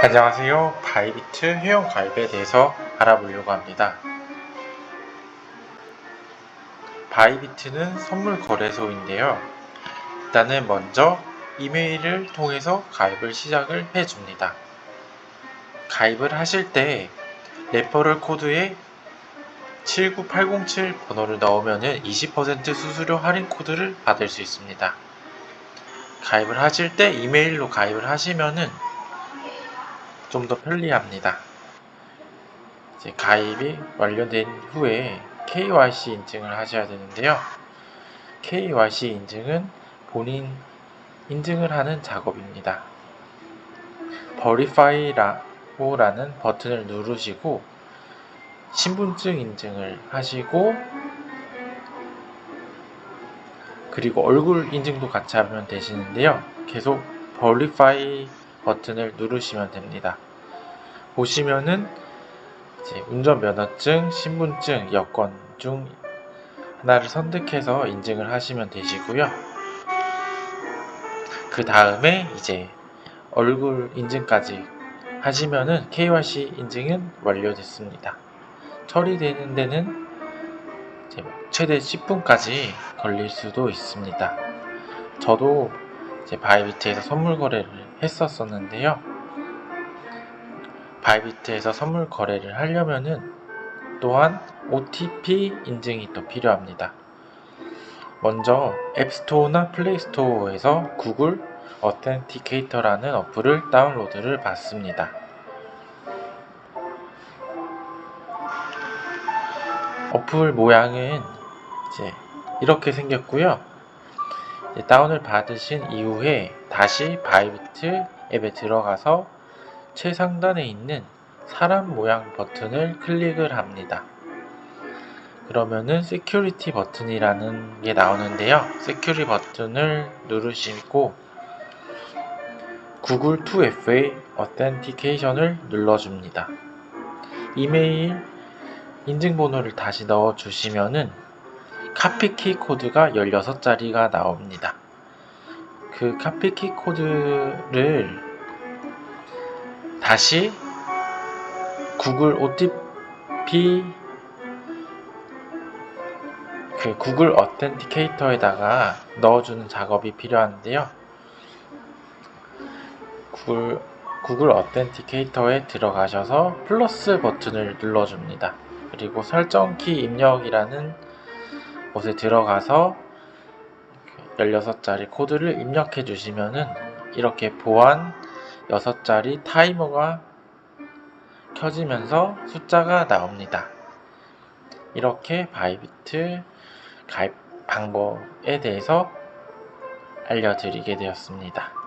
안녕하세요. 바이비트 회원 가입에 대해서 알아보려고 합니다. 바이비트는 선물 거래소인데요. 일단은 먼저 이메일을 통해서 가입을 시작을 해줍니다. 가입을 하실 때 레퍼럴 코드에 79807 번호를 넣으면 20% 수수료 할인 코드를 받을 수 있습니다. 가입을 하실 때 이메일로 가입을 하시면은 좀 더 편리합니다. 이제 가입이 완료된 후에 KYC 인증을 하셔야 되는데요. KYC 인증은 본인 인증을 하는 작업입니다. Verify라는 버튼을 누르시고 신분증 인증을 하시고 그리고 얼굴 인증도 같이 하면 되시는데요. 계속 Verify 버튼을 누르시면 됩니다. 보시면은 운전면허증, 신분증, 여권 중 하나를 선택해서 인증을 하시면 되시고요. 그 다음에 이제 얼굴 인증까지 하시면은 KYC 인증은 완료됐습니다. 처리되는 데는 최대 10분까지 걸릴 수도 있습니다. 저도 이제 바이비트에서 선물 거래를 했었었는데요. 바이비트에서 선물 거래를 하려면은 또한 OTP 인증이 또 필요합니다. 먼저 앱스토어나 플레이스토어에서 구글 어텐티케이터라는 어플을 다운로드를 받습니다. 어플 모양은 이제 이렇게 생겼고요. 다운을 받으신 이후에 다시 바이비트 앱에 들어가서 최상단에 있는 사람 모양 버튼을 클릭을 합니다. 그러면은 세큐리티 버튼이라는 게 나오는데요. 세큐리 버튼을 누르시고 구글 2FA 어텐티케이션을 눌러줍니다. 이메일 인증번호를 다시 넣어주시면은 카피키 코드가 16자리가 나옵니다. 그 카피키 코드를 다시 구글 OTP 그 구글 어텐티케이터에다가 넣어주는 작업이 필요한데요. 구글 구글 어텐티케이터에 들어가셔서 플러스 버튼을 눌러줍니다. 그리고 설정키 입력이라는 곳에 들어가서 16자리 코드를 입력해 주시면은 이렇게 보안 6자리 타이머가 켜지면서 숫자가 나옵니다. 이렇게 바이비트 가입 방법에 대해서 알려드리게 되었습니다.